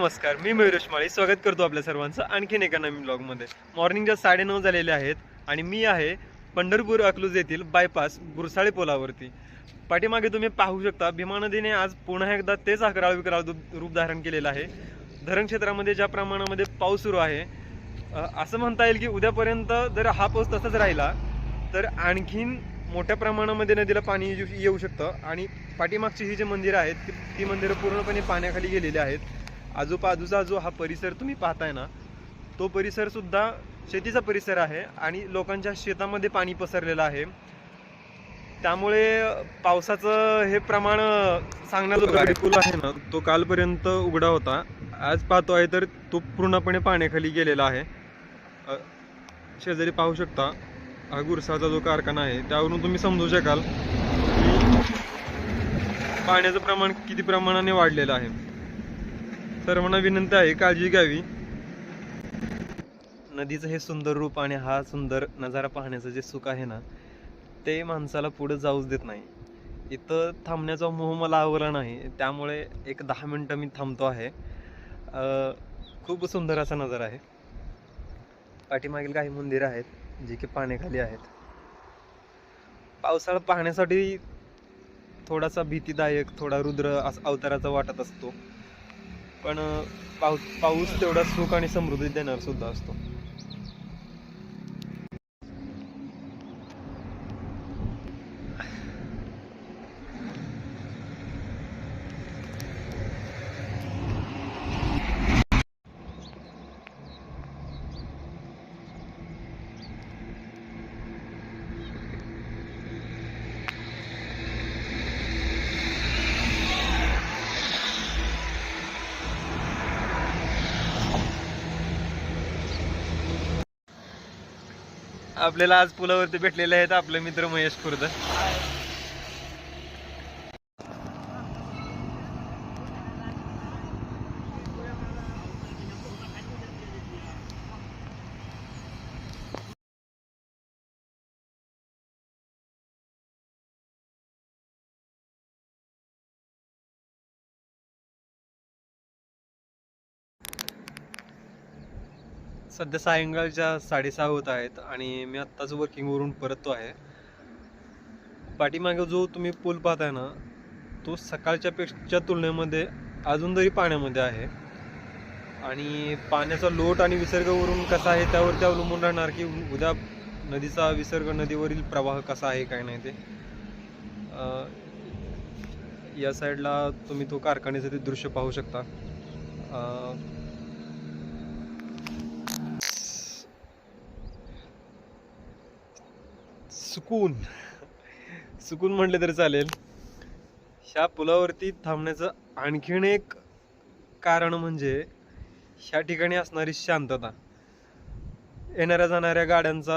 नमस्कार मी मयुरेश माळी स्वागत करतो आपल्या सर्वांचं आणखीन एका नवीन ब्लॉगमध्ये मॉर्निंगच्या साडेनऊ झालेले आहेत आणि मी आहे पंढरपूर अकलूज येथील बायपास गुरसाळे पुलावरती. पाठीमागे तुम्ही पाहू शकता भीमा नदीने आज पुन्हा एकदा तेच अकराळ विकराळ रूप- रूप धारण केलेलं आहे. धरण क्षेत्रामध्ये ज्या प्रमाणामध्ये पाऊस सुरू आहे असं म्हणता येईल की उद्यापर्यंत जर हा पाऊस तसाच राहिला तर आणखीन मोठ्या प्रमाणामध्ये नदीला पाणी येऊ येऊ शकतं. आणि पाठीमागची ही जी मंदिरं आहेत ती मंदिरं पूर्णपणे पाण्याखाली गेलेली आहेत. आजूबाजूचा जो हा परिसर तुम्ही पाहताय ना तो परिसर सुद्धा शेतीचा परिसर आहे आणि लोकांच्या शेतामध्ये पाणी पसरलेलं आहे. त्यामुळे पावसाचं हे प्रमाण गाडी पूल आहे ना तो कालपर्यंत उघडा होता. आज पाहतो आहे तर तो पूर्णपणे पाण्याखाली गेलेला आहे. शेजारी पाहू शकता हा गुरसाचा जो कारखाना आहे त्यावरून तुम्ही समजू शकाल की पाण्याचं प्रमाण किती प्रमाणाने वाढलेलं आहे. सर्वांना विनंती आहे काळजी घ्यावी. नदीचं हे सुंदर रूप आणि हा सुंदर नजारा पाहण्याचं जे सुख आहे ना ते माणसाला पुढे जाऊच देत नाही. इथं थांबण्याचा मोह मला आवडला नाही त्यामुळे एक दहा मिनटं मी थांबतो आहे. खूप सुंदर असा नजारा आहे. पाठीमागील काही मंदिरं आहेत जी की पाण्याखाली आहेत. पावसाळा पाहण्यासाठी थोडासा भीतीदायक थोडा रुद्र अस- अवताराचा वाटत असतो. पण पाऊस पाऊस तेवढा सुख आणि समृद्धी देणार सुद्धा असतो. आपल्याला आज पुलावरती भेटलेले आहेत आपले मित्र महेश खुर्द. सध्या सायंकाळच्या साडेसहा होत आहेत आणि मी आत्ताच वर्किंगवरून परततो आहे. पाठीमागे जो तुम्ही पूल पाहताय ना तो सकाळच्या पेक्षाच्या तुलनेमध्ये अजून तरी पाण्यामध्ये आहे. आणि पाण्याचा लोट आणि विसर्गवरून कसा आहे त्यावरती अवलंबून राहणार की उद्या नदीचा विसर्ग नदीवरील प्रवाह कसा आहे काय नाही ते या साईडला तुम्ही तो कारखान्याचं ते दृश्य पाहू शकता. सुकून. सुकून म्हटले तरी चालेल. ह्या पुलावरती थांबण्याचं आणखीन एक कारण म्हणजे ह्या ठिकाणी असणारी शांतता. येणाऱ्या जाणाऱ्या गाड्यांचा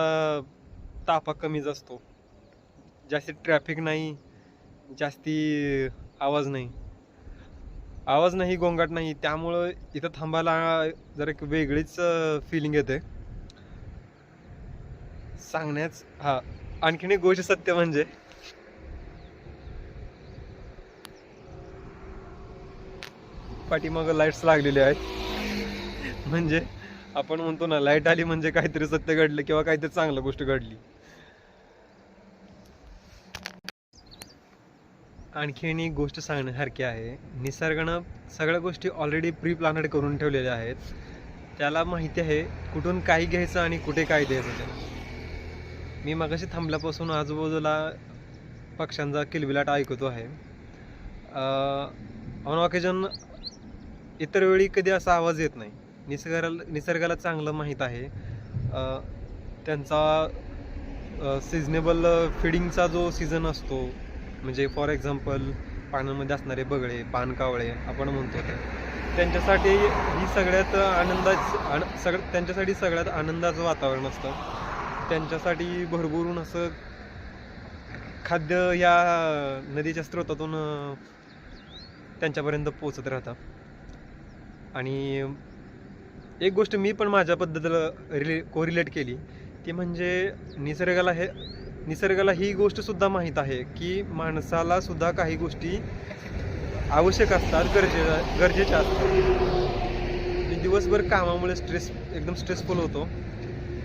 ताफा कमीच असतो. जास्ती ट्रॅफिक नाही जास्ती आवाज नाही. आवाज नाही गोंगाट नाही त्यामुळं इथं थांबायला जरा एक वेगळीच फिलिंग येते. सांगण्याच हा आणखीन एक गोष्ट सत्य म्हणजे पाठीमागं लाईट्स लागलेले आहेत. म्हणजे आपण म्हणतो ना लाइट आली म्हणजे काहीतरी सत्य घडलं किंवा काहीतरी चांगलं गोष्ट घडली. आणखीन एक गोष्ट सांगण्यासारखी आहे. निसर्गानं सगळ्या गोष्टी ऑलरेडी प्री प्लॅनेड करून ठेवलेल्या आहेत. त्याला माहिती आहे कुठून काही घ्यायचं आणि कुठे काय द्यायचं. मी मगाशी थांबल्यापासून आजूबाजूला पक्ष्यांचा किलबिलाट ऐकतो आहे. ऑन ऑकेजन इतर वेळी कधी असा आवाज येत नाही. निसर्गाला निसर्गाला चांगलं माहीत आहे. त्यांचा सिजनेबल फिडिंगचा जो सीझन असतो म्हणजे फॉर एक्झाम्पल पाण्यामध्ये असणारे बगळे पानकावळे आपण म्हणतो ते त्यांच्यासाठी ही सगळ्यात आनंदाच आन सग त्यांच्यासाठी सगळ्यात आनंदाचं वातावरण असतं. त्यांच्यासाठी भरभरून असं खाद्य या नदीच्या स्रोतातून त्यांच्यापर्यंत पोचत राहतं आणि एक गोष्ट मी पण माझ्या पद्धतीला रिले कोरिलेट केली ती म्हणजे निसर्गाला हे निसर्गाला ही गोष्टसुद्धा माहीत आहे की माणसाला सुद्धा काही गोष्टी आवश्यक असतात गरजे गरजेच्या असतात. दिवसभर कामामुळे स्ट्रेस एकदम स्ट्रेसफुल होतो.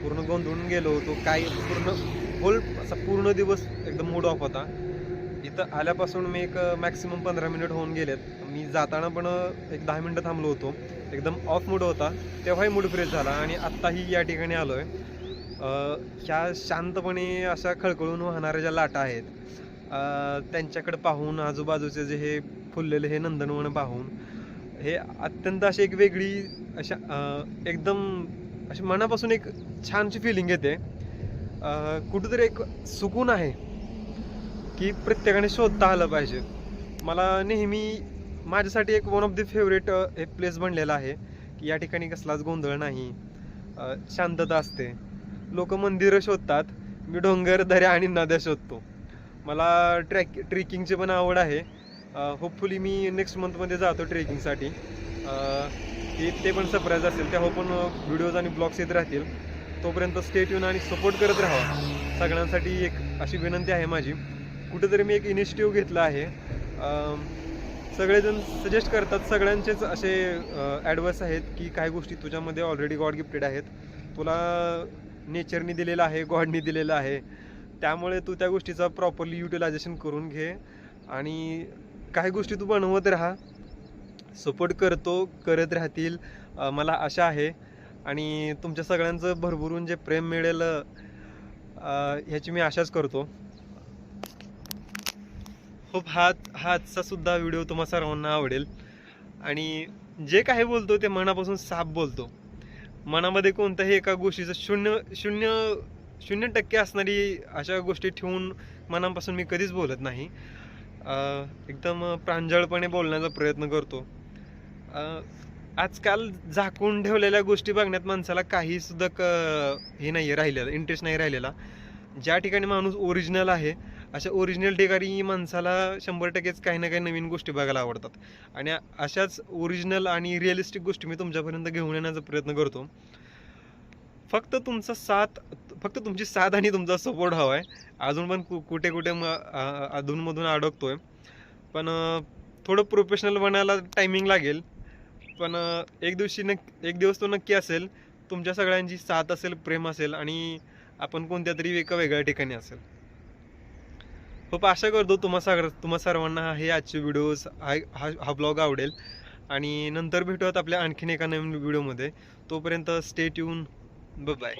पूर्ण गोंधळून गेलो होतो. काय पूर्ण होल असा पूर्ण दिवस एकदम मूड ऑफ होता. इथं आल्यापासून मी एक मॅक्सिमम पंधरा मिनिट होऊन गेलेत. मी जाताना पण एक दहा मिनटं थांबलो होतो. एकदम ऑफ मूड होता. तेव्हाही मूड फ्रेश झाला आणि आत्ताही या ठिकाणी आलो आहे ह्या शांतपणे अशा खळखळून वाहणाऱ्या ज्या लाटा आहेत त्यांच्याकडे पाहून आजूबाजूचे जे हे फुललेले हे नंदनवन पाहून हे अत्यंत अशी एक वेगळी अशा एकदम अशी मनापासून एक छानशी फिलिंग येते. कुठंतरी एक सुकून आहे की प्रत्येकाने शोधता आलं पाहिजे. मला नेहमी माझ्यासाठी एक वन ऑफ द फेवरेट हे प्लेस बनलेलं आहे की या ठिकाणी कसलाच गोंधळ नाही. शांतता असते. लोक मंदिरं शोधतात. मी डोंगर दऱ्या आणि नद्या शोधतो. मला ट्रॅक ट्रेकिंगची पण आवड आहे. होपफुली मी नेक्स्ट मंथमध्ये जातो ट्रेकिंगसाठी. ते ते पण सरप्राईज असेल. तेव्हा हो पण व्हिडिओज आणि ब्लॉग्स येत राहतील. तोपर्यंत स्टेट येऊन आणि सपोर्ट करत राहा. सगळ्यांसाठी एक अशी विनंती आहे माझी. कुठेतरी मी एक इनिशिएटिव्ह घेतला आहे. सगळेजण सजेस्ट करतात. सगळ्यांचेच असे ॲडवाईस आहेत की काही गोष्टी तुझ्यामध्ये ऑलरेडी गॉड गिफ्टेड आहेत. तुला नेचरनी दिलेलं आहे गॉडनी दिलेलं आहे. त्यामुळे तू त्या गोष्टीचा प्रॉपरली युटिलायझेशन करून घे. आणि काही गोष्टी तू बनवत राहा. सपोर्ट करतो करत राहतील मला आशा आहे. आणि तुमच्या सगळ्यांचं भरभरून जे प्रेम मिळेल ह्याची मी आशाच करतो. खूप हा हा आजचा सुद्धा व्हिडिओ तुम्हा सर्वांना आवडेल. आणि जे काही बोलतो ते मनापासून साफ बोलतो. मनामध्ये कोणत्याही एका गोष्टीचं शून्य शून्य शून्य टक्के असणारी अशा गोष्टी ठेवून मनापासून मी कधीच बोलत नाही. एकदम प्रांजळपणे बोलण्याचा प्रयत्न करतो. आजकाल झाकून ठेवलेल्या गोष्टी बघण्यात माणसाला काही सुद्धा क हे नाही राहिलेलं इंटरेस्ट नाही राहिलेला. ज्या ठिकाणी माणूस ओरिजिनल आहे अशा ओरिजिनल ठिकाणी माणसाला शंभर टक्केच काही ना काही नवीन गोष्टी बघायला आवडतात. आणि अशाच ओरिजिनल आणि रिअलिस्टिक गोष्टी मी तुमच्यापर्यंत घेऊन येण्याचा प्रयत्न करतो. फक्त तुमचा साथ फक्त तुमची साथ आणि तुमचा सपोर्ट हवा आहे. अजून पण कु- कुठे कुठे म अधूनमधून अडकतो आहे पण थोडं प्रोफेशनल बनायला टायमिंग लागेल. पण एक दिवशी नक् एक दिवस तो नक्की असेल तुमच्या सगळ्यांची साथ असेल प्रेम असेल आणि आपण कोणत्या तरी एका वेगळ्या ठिकाणी असेल. खूप आशा करतो तुम्हा सग तुम्हा सर्वांना हे आजचे व्हिडिओज हा हा हा ब्लॉग आवडेल. आणि नंतर भेटूयात आपल्या आणखीन एका नवीन व्हिडिओमध्ये तोपर्यंत स्टेट येऊन बाय